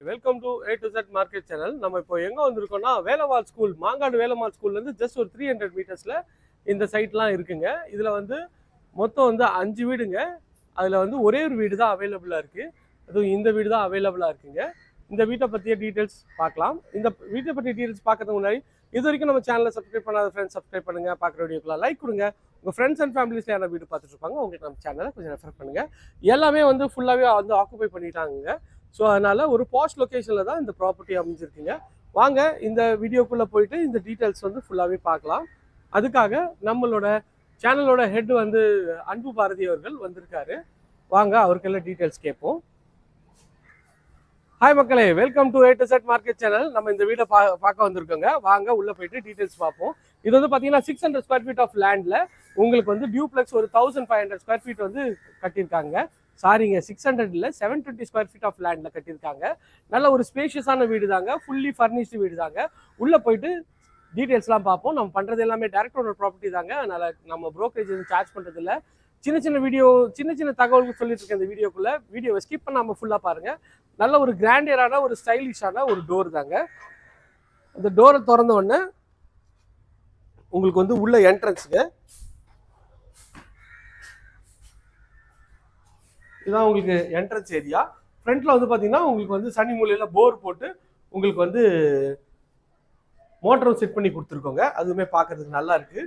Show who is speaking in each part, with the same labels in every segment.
Speaker 1: Welcome to A to Z market channel நம்ம இப்போ எங்கே வந்திருக்கோம்னா வேலவால் ஸ்கூல் மாங்காடு வேலம்மாள் ஸ்கூல்லேருந்து ஜஸ்ட் ஒரு த்ரீ ஹண்ட்ரட் மீட்டர்ஸில் இந்த சைட்லாம் இருக்குங்க. இதில் வந்து மொத்தம் வந்து அஞ்சு வீடுங்க. அதில் வந்து ஒரே ஒரு வீடு தான் அவைலபிளாக இருக்குது அதுவும் இந்த வீடு தான் அவைலபிளாக இருக்குங்க. இந்த வீட்டை பற்றிய டீட்டெயில்ஸ் பார்க்கலாம். இந்த வீட்டை பற்றிய டீட்டெயில்ஸ் பார்க்கறதுக்கு முன்னாடி இது வரைக்கும் நம்ம சேனலை சப்ஸ்கிரைப் பண்ணாத ஃப்ரெண்ட்ஸ் சப்ஸ்கிரைப் பண்ணுங்கள் பார்க்குற வீடியோக்கெல்லாம் லைக் கொடுங்க. உங்கள் ஃப்ரெண்ட்ஸ் அண்ட் ஃபேமிலிஸ்ல யாராவது வீடு பார்த்துட்டு இருப்பாங்க உங்களுக்கு நம்ம சேனலை கொஞ்சம் ரெஃபர் பண்ணுங்க. எல்லாமே வந்து ஃபுல்லாகவே வந்து ஆக்குபை பண்ணிட்டாங்க ஸோ அதனால் ஒரு பாஸ்ட் லொக்கேஷனில் தான் இந்த ப்ராப்பர்ட்டி அமைஞ்சிருக்குங்க. வாங்க இந்த வீடியோக்குள்ளே போயிட்டு இந்த டீட்டெயில்ஸ் வந்து ஃபுல்லாகவே பார்க்கலாம். அதுக்காக நம்மளோட சேனலோட ஹெட் வந்து அன்பு பாரதி அவர்கள் வந்திருக்காரு. வாங்க அவருக்கெல்லாம் டீட்டெயில்ஸ் கேட்போம். ஹாய் மக்களே welcome to A Z market channel நம்ம இந்த வீடை பா பார்க்க வந்திருக்கோங்க. வாங்க உள்ளே போயிட்டு டீட்டெயில்ஸ் பார்ப்போம். இது வந்து பார்த்தீங்கன்னா six hundred square feet of லேண்டில் உங்களுக்கு வந்து டியூப்ளெக்ஸ் ஒரு thousand five hundred square feet வந்து கட்டியிருக்காங்க. சாரிங்க சிக்ஸ் ஹண்ட்ரட் இல்லை seven twenty square feet of லேண்டில் கட்டியிருக்காங்க. நல்ல ஒரு ஸ்பேஷியஸான வீடு தாங்க ஃபுல்லி ஃபர்னிஷ்டு வீடு தாங்க உள்ளே போயிட்டு டீட்டெயில்ஸ்லாம் பார்ப்போம். நம்ம பண்ணுறது எல்லாமே டேரக்ட் ஓனர் ப்ராப்பர்ட்டி தாங்க. அதனால் நம்ம ப்ரோக்கரேஜ் எதுவும் சார்ஜ் பண்ணுறது இல்லை சின்ன சின்ன வீடியோ சின்ன சின்ன தகவல்கள் சொல்லிட்டு இருக்கேன் இந்த வீடியோக்குள்ளே. வீடியோவை ஸ்கிப் பண்ணாமல் ஃபுல்லாக பாருங்கள் நல்ல ஒரு கிராண்டியரான ஒரு ஸ்டைலிஷான ஒரு டோர் தாங்க. அந்த டோரை திறந்த உடனே உங்களுக்கு வந்து உள்ள என்ட்ரன்ஸுக்கு இதுதான் உங்களுக்கு என்ட்ரன்ஸ் ஏரியா ஃப்ரண்ட்ல வந்து பார்த்தீங்கன்னா உங்களுக்கு வந்து சனி மூலையில் போர் போட்டு உங்களுக்கு வந்து மோட்டரும் செட் பண்ணி கொடுத்துருக்கோங்க. அதுவுமே பார்க்கறதுக்கு நல்லா இருக்கு.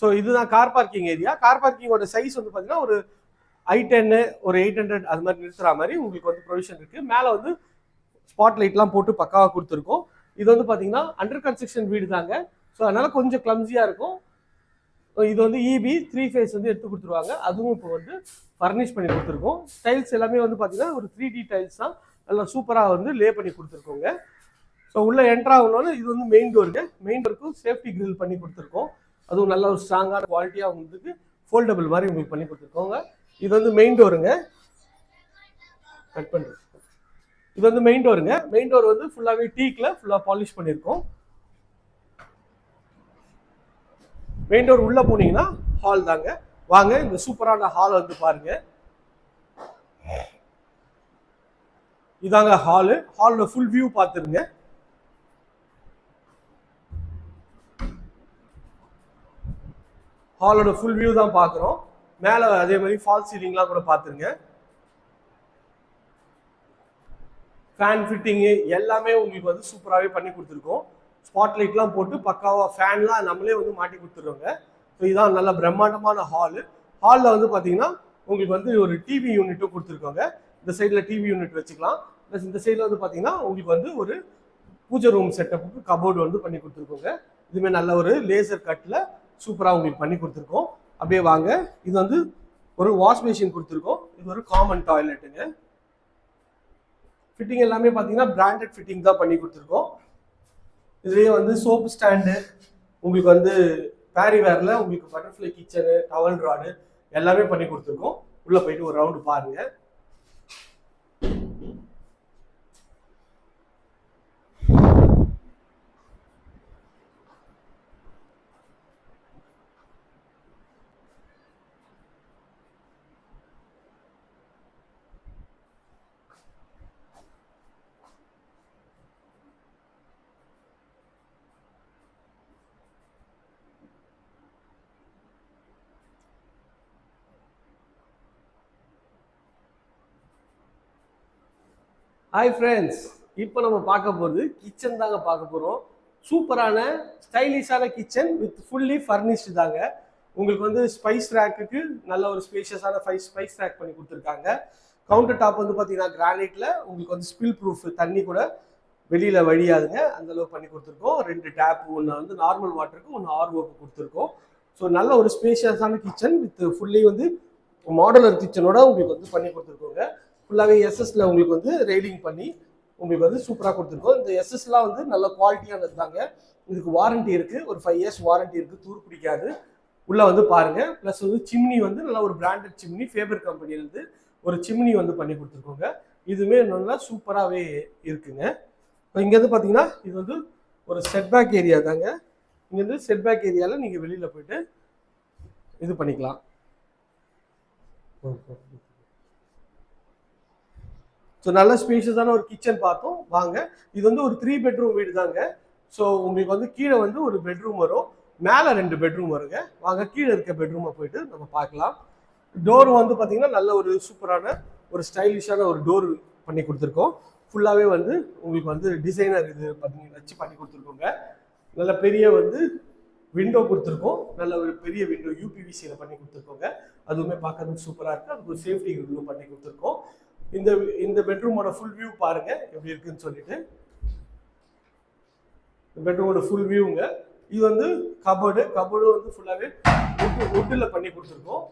Speaker 1: ஸோ இதுதான் கார் பார்க்கிங் ஏரியா கார் பார்க்கிங்கோட சைஸ் வந்து பார்த்தீங்கன்னா ஒரு ஐ டென்னு ஒரு எயிட் ஹண்ட்ரட் அது மாதிரி நிறுத்துற மாதிரி உங்களுக்கு வந்து ப்ரொவிஷன் இருக்கு. மேலே வந்து ஸ்பாட் லைட்லாம் போட்டு பக்காவாக கொடுத்துருக்கோம். இது வந்து பார்த்தீங்கன்னா அண்டர் கன்ஸ்ட்ரக்ஷன் வீடு தாங்க ஸோ அதனால கொஞ்சம் கிளம்ஸியாக இருக்கும். இது வந்து இபி த்ரீ ஃபேஸ் வந்து எடுத்து கொடுத்துருவாங்க. அதுவும் இப்போ வந்து ஃபர்னிஷ் பண்ணி கொடுத்துருக்கோம். டைல்ஸ் எல்லாமே வந்து பார்த்தீங்கன்னா ஒரு த்ரீ டி டைல்ஸ் தான். நல்லா சூப்பராக வந்து லே பண்ணி கொடுத்துருக்கோங்க. ஸோ உள்ளே என்ட்ரு இது வந்து மெயின் டோருக்கு மெயின் டோருக்கும் சேஃப்டி கிரில் பண்ணி கொடுத்துருக்கோம். அதுவும் நல்ல ஒரு ஸ்ட்ராங்கான குவாலிட்டியாக உங்களுக்கு ஃபோல்டபுள் மாதிரி உங்களுக்கு பண்ணி கொடுத்துருக்கோங்க. இது வந்து மெயின் டோருங்க கட் பண்ணுறது இது வந்து மெயின் டோருங்க மெயின் டோர் வந்து ஃபுல்லாகவே டீக்கில் ஃபுல்லாக பாலிஷ் பண்ணியிருக்கோம் மெயின் டோர் உள்ளே போனீங்கன்னா ஹால் தாங்க. வாங்க இந்த சூப்பரான ஹால் வந்து பாருங்க. இதாங்க ஹாலு ஹாலில் ஃபுல் வியூ பார்த்துருங்க. ஹாலோட ஃபுல் வியூ தான் பார்க்குறோம். மேலே அதே மாதிரி ஃபால் சீலிங்லாம் கூட பார்த்துருங்க. ஃபேன் ஃபிட்டிங்கு எல்லாமே உங்களுக்கு வந்து சூப்பராகவே பண்ணி கொடுத்துருக்கோம். ஸ்பாட் லைட்லாம் போட்டு பக்காவாக ஃபேன்லாம் நம்மளே வந்து மாட்டி கொடுத்துருவோங்க ஸோ இதுதான் நல்ல பிரம்மாண்டமான ஹாலு ஹாலில் வந்து பார்த்தீங்கன்னா உங்களுக்கு வந்து ஒரு டிவி யூனிட்டும் கொடுத்துருக்கோங்க. இந்த சைடில் டிவி யூனிட் வச்சுக்கலாம். ப்ளஸ் இந்த சைடில் வந்து பார்த்தீங்கன்னா உங்களுக்கு வந்து ஒரு பூஜை ரூம் செட்டப்புக்கு கபோர்டு வந்து பண்ணி கொடுத்துருக்கோங்க. இதுவுமே நல்ல ஒரு லேசர் கட்டில் சூப்பராக உங்களுக்கு பண்ணி கொடுத்துருக்கோம். அப்படியே வாங்க. இது வந்து ஒரு வாஷ் மிஷின் கொடுத்துருக்கோம். இது ஒரு காமன் டாய்லெட்டுங்க ஃபிட்டிங் எல்லாமே பார்த்தீங்கன்னா பிராண்டட் ஃபிட்டிங் தான் பண்ணி கொடுத்துருக்கோம். இதுலேயே வந்து சோப்பு ஸ்டாண்டு உங்களுக்கு வந்து பேரி வேரில் உங்களுக்கு பட்டர்ஃப்ளை கிச்சனு டவல் ராடு எல்லாமே பண்ணி கொடுத்துருக்கோம். உள்ளே போயிட்டு ஒரு ரவுண்டு பாருங்கள் ஹாய் ஃப்ரெண்ட்ஸ் இப்போ நம்ம பார்க்க போகிறது கிச்சன் தாங்க பார்க்க போகிறோம் சூப்பரான ஸ்டைலிஷான கிச்சன் வித் ஃபுல்லி ஃபர்னிஷ்டு தாங்க. உங்களுக்கு வந்து ஸ்பைஸ் ரேக்குக்கு நல்ல ஒரு ஸ்பேஷியஸான ஃபைவ் ஸ்பைஸ் ரேக் பண்ணி கொடுத்துருக்காங்க. கவுண்டர் டாப் வந்து பார்த்தீங்கன்னா கிரானைட்டில் உங்களுக்கு வந்து ஸ்பில் ப்ரூஃப் தண்ணி கூட வெளியில் வழியாதுங்க. அந்தளவு பண்ணி கொடுத்துருக்கோம். ரெண்டு டேப் ஒன்று வந்து நார்மல் வாட்டருக்கு ஒன்று ஆர்ஓக்கு கொடுத்துருக்கோம். ஸோ நல்ல ஒரு ஸ்பேஷியஸான கிச்சன் வித் ஃபுல்லி வந்து மாடலர் கிச்சனோட உங்களுக்கு வந்து பண்ணி கொடுத்துருக்கோங்க. ஃபுல்லாகவே எஸ்எஸ்ல உங்களுக்கு வந்து ரெய்டிங் பண்ணி உங்களுக்கு வந்து சூப்பராக கொடுத்துருக்கோம். இந்த எஸ்எஸ்லாம் வந்து நல்ல குவாலிட்டியானது தாங்க இதுக்கு வாரண்டி இருக்குது ஒரு ஃபைவ் இயர்ஸ் வாரண்டி இருக்குது தூர் பிடிக்காது. உள்ளே வந்து பாருங்கள் ப்ளஸ் வந்து சிம்னி வந்து நல்லா ஒரு பிராண்டட் சிம்னி ஃபேபர் கம்பெனிலேருந்து ஒரு சிம்னி வந்து பண்ணி கொடுத்துருக்கோங்க. இதுவுமே நல்லா சூப்பராகவே இருக்குங்க. இப்போ இங்கேருந்து பார்த்தீங்கன்னா இது வந்து ஒரு செட்பேக் ஏரியா தாங்க. இங்கேருந்து செட்பேக் ஏரியாவில் நீங்கள் வெளியில் போயிட்டு இது பண்ணிக்கலாம். ஓகே ஸோ நல்ல ஸ்பேஷியஸான ஒரு கிச்சன் பார்த்தோம். வாங்க. இது வந்து ஒரு த்ரீ பெட்ரூம் வீடு தாங்க. ஸோ உங்களுக்கு வந்து கீழே வந்து ஒரு பெட்ரூம் வரும். மேலே ரெண்டு பெட்ரூம் வருங்க. வாங்க கீழே இருக்க பெட்ரூமை போயிட்டு நம்ம பார்க்கலாம். டோர் வந்து பார்த்தீங்கன்னா நல்ல ஒரு சூப்பரான ஒரு ஸ்டைலிஷான ஒரு டோர் பண்ணி கொடுத்துருக்கோம். ஃபுல்லாகவே வந்து உங்களுக்கு வந்து டிசைனர் இது பண்ணி வச்சு பண்ணி கொடுத்துருக்கோங்க. நல்ல பெரிய வந்து விண்டோ கொடுத்துருக்கோம். நல்ல ஒரு பெரிய விண்டோ யூபிவிசியில் பண்ணி கொடுத்துருக்கோங்க. அதுவுமே பார்க்கறதுக்கு சூப்பராக இருக்குது அதுக்கு ஒரு சேஃப்டி இதுவும் பண்ணி கொடுத்துருக்கோம். இந்த இந்த பெட்ரூமோட ஃபுல் வியூ பாருங்க எப்படி இருக்குன்னு சொல்லிட்டு. இந்த பெட்ரூமோட ஃபுல் வியூங்க இது வந்து கபோர்டு கபோர்டு வந்து ஃபுல்லாகவே உட்டு உட்டில் பண்ணி கொடுத்துருக்கோம்.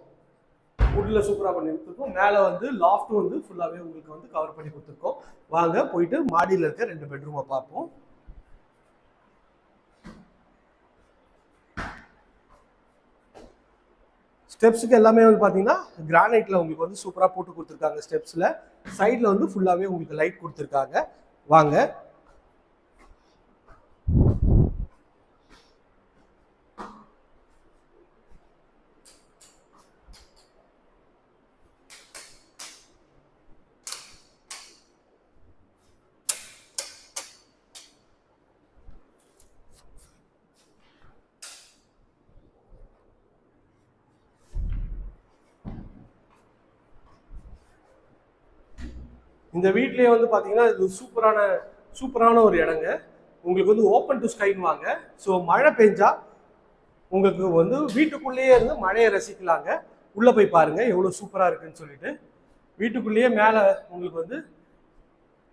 Speaker 1: உட்டில் சூப்பராக பண்ணி கொடுத்துருக்கோம். மேலே வந்து லாஃப்ட்டும் வந்து ஃபுல்லாகவே உங்களுக்கு வந்து கவர் பண்ணி கொடுத்துருக்கோம். வாங்க போயிட்டு மாடியில் இருக்க ரெண்டு பெட்ரூமை பார்ப்போம். ஸ்டெப்ஸுக்கு எல்லாமே வந்து பார்த்தீங்கன்னா கிரானைட்டில் உங்களுக்கு வந்து சூப்பராக போட்டு கொடுத்துருக்காங்க ஸ்டெப்ஸில். சைடில் வந்து ஃபுல்லாகவே உங்களுக்கு லைட் கொடுத்துருக்காங்க. வாங்க. இந்த வீட்லயே வந்து பார்த்தீங்கன்னா இது சூப்பரான சூப்பரான ஒரு இடங்க. உங்களுக்கு வந்து ஓப்பன் டு ஸ்கைன்னு வாங்க. ஸோ மழை பெஞ்சா உங்களுக்கு வந்து வீட்டுக்குள்ளேயே இருந்து மழையை ரசிக்கலாங்க. உள்ளே போய் பாருங்கள் எவ்வளோ சூப்பராக இருக்குன்னு சொல்லிட்டு. வீட்டுக்குள்ளேயே மேலே உங்களுக்கு வந்து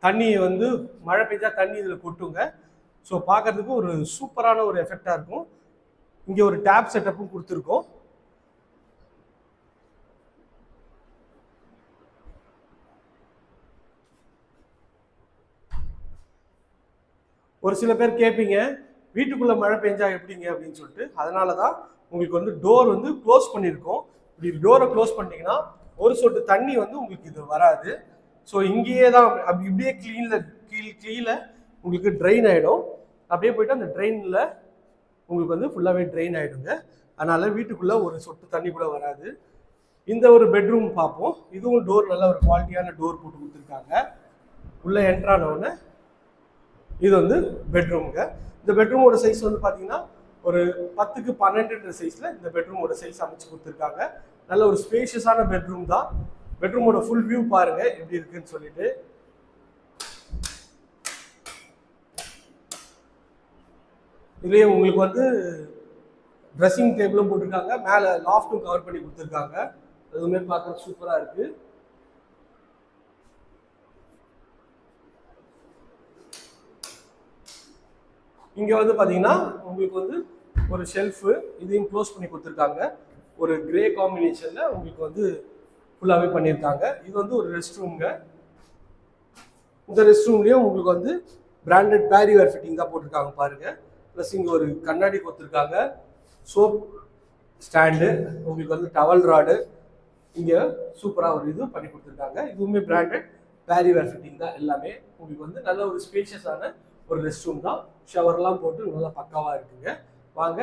Speaker 1: தண்ணி வந்து மழை பெஞ்சா தண்ணி இதில் கொட்டுங்க. ஸோ பார்க்கறதுக்கு ஒரு சூப்பரான ஒரு எஃபெக்டாக இருக்கும். இங்கே ஒரு டேப் செட்டப்பும் கொடுத்துருக்கோம். ஒரு சில பேர் கேட்பீங்க வீட்டுக்குள்ள மழை பெஞ்சா எப்படிங்க அப்படின்னு சொல்லிட்டு. அதனால தான் உங்களுக்கு வந்து டோர் வந்து க்ளோஸ் பண்ணியிருக்கோம். இப்படி டோரை க்ளோஸ் பண்ணிட்டீங்கன்னா ஒரு சொட்டு தண்ணி வந்து உங்களுக்கு இது வராது. ஸோ இங்கேயே தான் அப்படி இப்படியே க்ளீனில் கீழ் கீழே உங்களுக்கு ட்ரெயின் ஆகிடும் அப்படியே போயிட்டு அந்த ட்ரெயினில் உங்களுக்கு வந்து ஃபுல்லாகவே ட்ரெயின் ஆகிடுங்க அதனால் வீட்டுக்குள்ளே ஒரு சொட்டு தண்ணி கூட வராது. இந்த ஒரு பெட்ரூம் பார்ப்போம். இதுவும் டோர் நல்ல ஒரு குவாலிட்டியான டோர் போட்டு கொடுத்துருக்காங்க. உள்ளே என்ட்ரான இது வந்து பெட்ரூமுங்க இந்த பெட்ரூமோட சைஸ் வந்து பார்த்தீங்கன்னா ஒரு பத்துக்கு பன்னெண்டுன்ற சைஸில் இந்த பெட்ரூமோட சைஸ் அமைச்சு கொடுத்துருக்காங்க. நல்ல ஒரு ஸ்பேஷியஸான பெட்ரூம் தான். பெட்ரூமோட ஃபுல் வியூ பாருங்க எப்படி இருக்குன்னு சொல்லிட்டு. இதுலேயே உங்களுக்கு வந்து ட்ரெஸ்ஸிங் டேபிளும் போட்டிருக்காங்க. மேலே லாஃப்ட்டும் கவர் பண்ணி கொடுத்துருக்காங்க. அதுவுமே பார்க்க சூப்பராக இருக்குது இங்கே வந்து பார்த்தீங்கன்னா உங்களுக்கு வந்து ஒரு ஷெல்ஃபு இதையும் க்ளோஸ் பண்ணி கொடுத்துருக்காங்க. ஒரு கிரே காம்பினேஷனில் உங்களுக்கு வந்து ஃபுல்லாகவே பண்ணியிருக்காங்க. இது வந்து ஒரு ரெஸ்ட் ரூம்ங்க இந்த ரெஸ்ட் ரூம்லேயும் உங்களுக்கு வந்து பிராண்டட் பேரிவேர் ஃபிட்டிங் தான் போட்டிருக்காங்க பாருங்கள் ப்ளஸ் இங்கே ஒரு கண்ணாடி கொடுத்துருக்காங்க. சோப் ஸ்டாண்டு உங்களுக்கு வந்து டவல் ராடு இங்கே சூப்பராக ஒரு இது பண்ணி கொடுத்துருக்காங்க. இதுவுமே பிராண்டட் பேரிவேர் ஃபிட்டிங் தான். எல்லாமே உங்களுக்கு வந்து நல்ல ஒரு ஸ்பேஷியஸான ஒரு ரெஸ்ட் ரூம் தான். ஷவர்லாம் போட்டு நல்லா பக்காவாக இருக்குங்க. வாங்க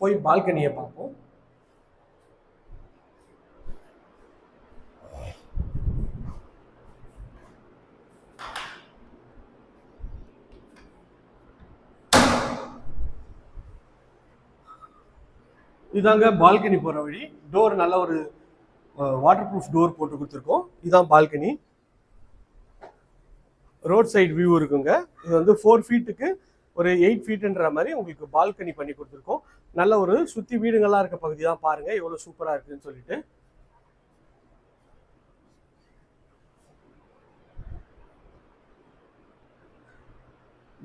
Speaker 1: போய் பால்கனியை பார்ப்போம். இதாங்க பால்கனி போகிற வழி. டோர் நல்ல ஒரு வாட்டர் ப்ரூஃப் டோர் போட்டு கொடுத்துருக்கோம். இதுதான் பால்கனி ரோட் சைடு வியூ இருக்குங்க. இது வந்து ஃபோர் ஃபீட்டுக்கு ஒரு எயிட் ஃபீட்டுன்ற மாதிரி உங்களுக்கு பால்கனி பண்ணி கொடுத்துருக்கோம். நல்ல ஒரு சுற்றி வீடுங்கள்லாம் இருக்க பகுதி தான் பாருங்கள் எவ்வளோ சூப்பராக இருக்குதுன்னு சொல்லிட்டு.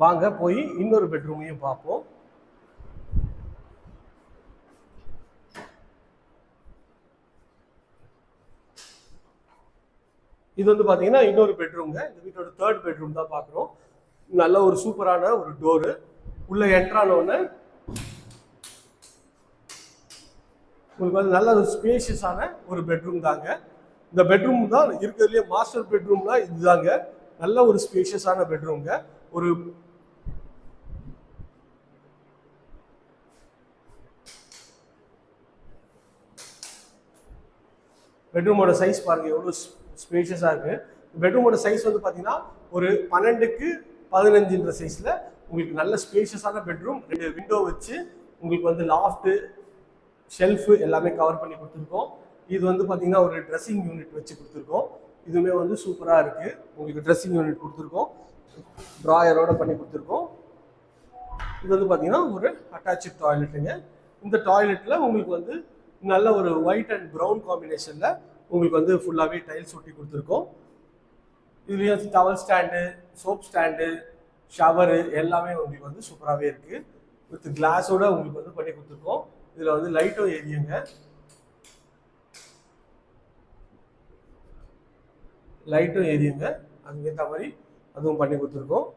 Speaker 1: வாங்க போய் இன்னொரு பெட்ரூமையும் பார்ப்போம். இது வந்து பார்த்தீங்கன்னா இன்னொரு பெட்ரூம்ங்க இந்த வீட்டோட தேர்ட் பெட்ரூம் தான் பார்க்குறோம் நல்ல ஒரு சூப்பரான ஒரு டோரு உள்ள என்ட்ரான உடனே உங்களுக்கு வந்து நல்ல ஒரு ஸ்பேஷியஸான ஒரு பெட்ரூம் தாங்க. இந்த பெட்ரூம் தான் இருக்கிறதுலே மாஸ்டர் பெட்ரூம்னா இதுதாங்க. நல்ல ஒரு ஸ்பேஷியஸான பெட்ரூம்ங்க ஒரு பெட்ரூமோட சைஸ் பாருங்க எவ்வளோ ஸ்பேஷியஸாக இருக்குது பெட்ரூமோட சைஸ் வந்து பார்த்தீங்கன்னா ஒரு பன்னெண்டுக்கு பதினஞ்சுன்ற சைஸில் உங்களுக்கு நல்ல ஸ்பேஷியஸான பெட்ரூம் ரெண்டு விண்டோ வச்சு உங்களுக்கு வந்து லாஃப்ட்டு ஷெல்ஃபு எல்லாமே கவர் பண்ணி கொடுத்துருக்கோம். இது வந்து பார்த்தீங்கன்னா ஒரு ட்ரெஸ்ஸிங் யூனிட் வச்சு கொடுத்துருக்கோம். இதுவுமே வந்து சூப்பராக இருக்குது உங்களுக்கு ட்ரெஸ்ஸிங் யூனிட் கொடுத்துருக்கோம். ட்ராயரோட பண்ணி கொடுத்துருக்கோம். இது வந்து பார்த்தீங்கன்னா ஒரு அட்டாச்சு டாய்லெட்டுங்க இந்த டாய்லெட்டில் உங்களுக்கு வந்து நல்ல ஒரு ஒயிட் அண்ட் ப்ரௌன் காம்பினேஷனில் உங்களுக்கு வந்து ஃபுல்லாகவே டைல்ஸ் ஒட்டி கொடுத்துருக்கோம். இதுலேயும் towel stand soap stand shower எல்லாமே உங்களுக்கு வந்து சூப்பராகவே இருக்குது வித் கிளாஸோட உங்களுக்கு வந்து பண்ணி கொடுத்துருக்கோம். இதில் வந்து லைட்டும் எரியுங்க. லைட்டும் எரியுங்க. அதுக்கேற்ற மாதிரி அதுவும் பண்ணி கொடுத்துருக்கோம்.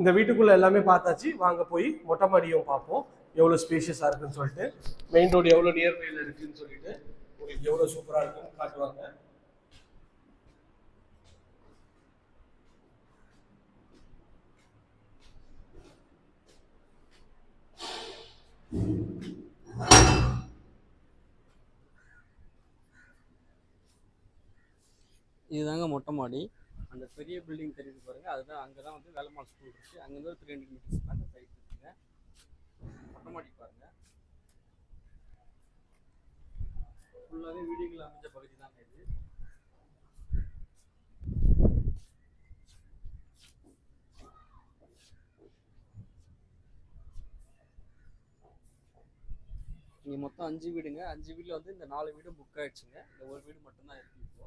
Speaker 1: இந்த வீட்டுக்குள்ளே எல்லாமே பார்த்தாச்சு. வாங்க போய் மொட்டை மாடியும் பார்ப்போம். எவ்வளோ ஸ்பேஷியஸாக இருக்குன்னு சொல்லிட்டு. மெயின் ரோடு எவ்வளோ நியர்பையில் இருக்குன்னு சொல்லிட்டு உங்களுக்கு எவ்வளோ சூப்பராக இருக்குன்னு காட்டுவாங்க.
Speaker 2: இதுதாங்க மொட்டை மாடி. அந்த பெரிய பில்டிங் தெரியுது பாருங்க. அதுதான் அங்கே தான் வந்து வேலம்மாள் ஸ்கூல் இருக்கு. அங்கேருந்து ஒரு த்ரீ ஹண்ட்ரட் மீட்டர்ஸ் தாங்க சைட் இருக்குங்க. மொட்டை மாடி பாருங்க. ஃபுல்லாகவே வீடுகள் அமைஞ்ச பகுதி தான் இது. இங்கே மொத்தம் அஞ்சு வீடுங்க. அஞ்சு வீட்டில் வந்து இந்த நாலு வீடும் புக் ஆகிடுச்சுங்க இந்த ஒரு வீடு மட்டும்தான் இருக்குது இப்போ.